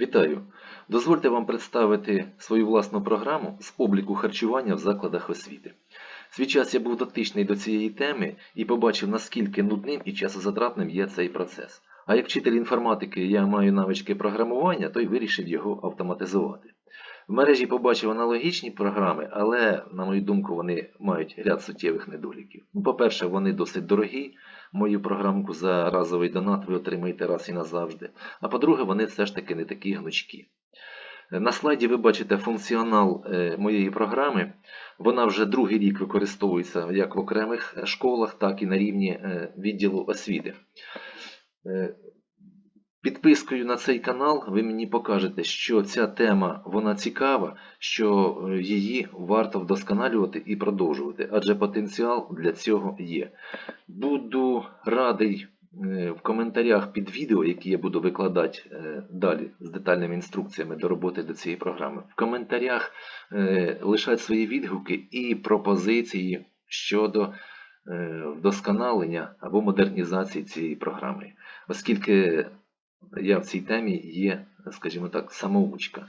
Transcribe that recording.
Вітаю! Дозвольте вам представити свою власну програму з обліку харчування в закладах освіти. Свій час я був дотичний до цієї теми і побачив, наскільки нудним і часозатратним є цей процес. А як вчитель інформатики я маю навички програмування, то й вирішив його автоматизувати. В мережі побачив аналогічні програми, але, на мою думку, вони мають ряд суттєвих недоліків. Ну, По-перше, вони досить дорогі. Мою програмку за разовий донат ви отримаєте раз і назавжди. А по-друге, вони все ж таки не такі гнучкі. Е, На слайді ви бачите функціонал е, моєї програми. Вона вже другий рік використовується як в окремих е, школах, так і на рівні е, відділу освіти. Підпискою на цей канал ви мені покажете, що ця тема вона цікава, що е, її варто вдосконалювати і продовжувати, адже потенціал для цього є. Буду радий е, в коментарях під відео, які я буду викладати е, далі з детальними інструкціями до роботи до цієї програми. В коментарях лишати свої відгуки і пропозиції щодо вдосконалення або модернізації цієї програми, оскільки я в цій темі є, скажімо так, самоучка.